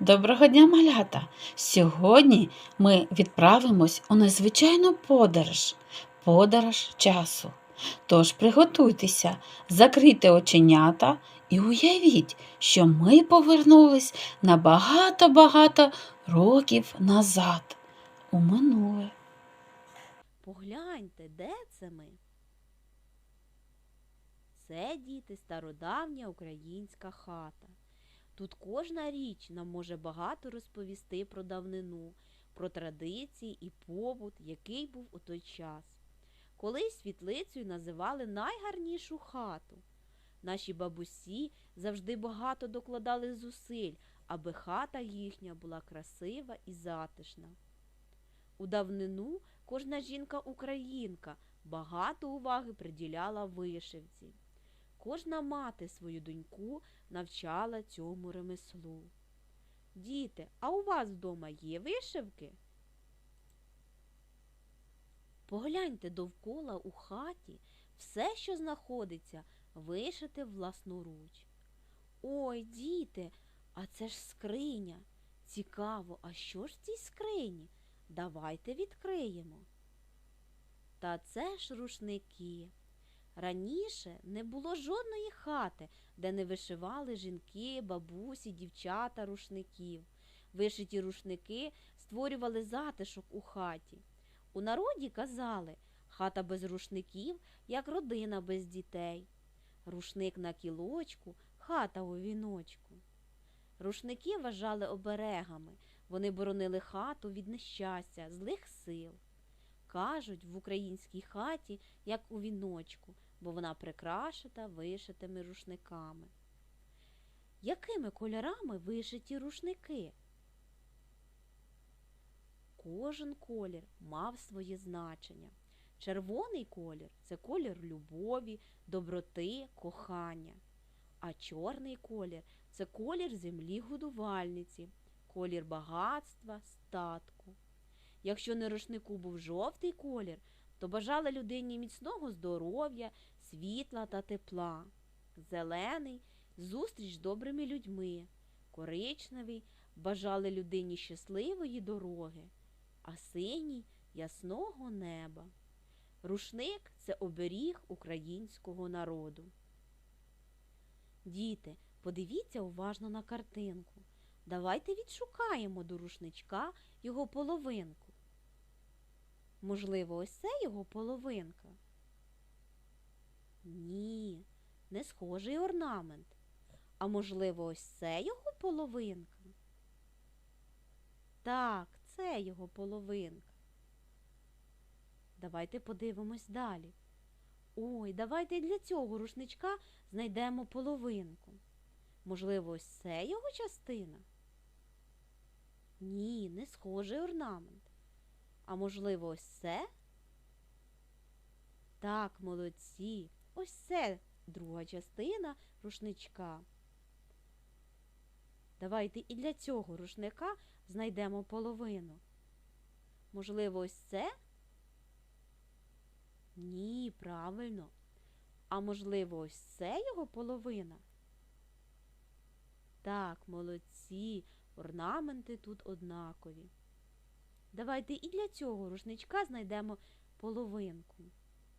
Доброго дня, малята! Сьогодні ми відправимось у незвичайну подорож подорож часу. Тож приготуйтеся, закрийте оченята і уявіть, що ми повернулись на багато-багато років назад у минуле. Погляньте, де це ми? Це діти стародавня українська хата. Тут кожна річ нам може багато розповісти про давнину, про традиції і побут, який був у той час. Колись світлицею називали найгарнішу хату. Наші бабусі завжди багато докладали зусиль, аби хата їхня була красива і затишна. У давнину кожна жінка-українка багато уваги приділяла вишивці. Кожна мати свою доньку навчала цьому ремеслу. Діти, а у вас вдома є вишивки? Погляньте довкола у хаті, все, що знаходиться, вишите власноруч. Ой, діти, а це ж скриня. Цікаво, а що ж в цій скрині? Давайте відкриємо. Та це ж рушники. Раніше не було жодної хати, де не вишивали жінки, бабусі, дівчата рушників. Вишиті рушники створювали затишок у хаті. У народі казали хата без рушників, як родина без дітей. Рушник на кілочку, хата у віночку. Рушники вважали оберегами, вони боронили хату від нещастя, злих сил. Кажуть, в українській хаті, як у віночку, бо вона прикрашена вишитими рушниками. Якими кольорами вишиті рушники? Кожен колір мав своє значення. Червоний колір це колір любові, доброти, кохання. А чорний колір це колір землі годувальниці, колір багатства, статку. Якщо на рушнику був жовтий колір, то бажали людині міцного здоров'я, світла та тепла. Зелений зустріч з добрими людьми. Коричневий бажали людині щасливої дороги, а синій ясного неба. Рушник це оберіг українського народу. Діти, подивіться уважно на картинку. Давайте відшукаємо до рушничка його половинку. Можливо, ось це його половинка? Ні, не схожий орнамент. А можливо, ось це його половинка? Так, це його половинка. Давайте подивимось далі. Ой, давайте для цього рушничка знайдемо половинку. Можливо, ось це його частина? Ні, не схожий орнамент. А можливо, ось це? Так, молодці. Ось це друга частина рушничка. Давайте і для цього рушника знайдемо половину. Можливо, ось це? Ні, правильно. А можливо, ось це його половина? Так, молодці, орнаменти тут однакові. Давайте і для цього рушничка знайдемо половинку.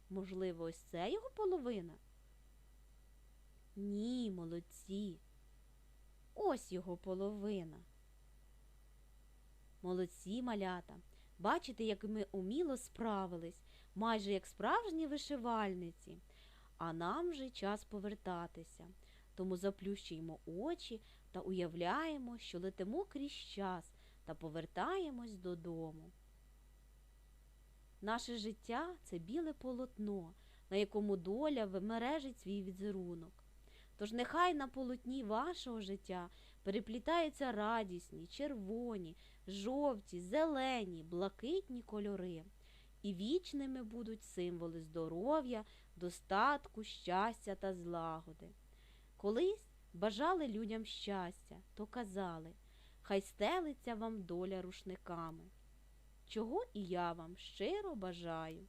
Можливо, ось це його половина? Ні, молодці. Ось його половина. Молодці малята. Бачите, як ми уміло справились, майже як справжні вишивальниці. А нам вже час повертатися. Тому заплющуємо очі та уявляємо, що летимо крізь час та повертаємось додому. Наше життя це біле полотно, на якому доля вимережить свій візерунок. Тож нехай на полотні вашого життя переплітаються радісні, червоні, жовті, зелені, блакитні кольори. І вічними будуть символи здоров'я, достатку, щастя та злагоди. Колись бажали людям щастя, то казали, хай стелиться вам доля рушниками. Чого і я вам щиро бажаю.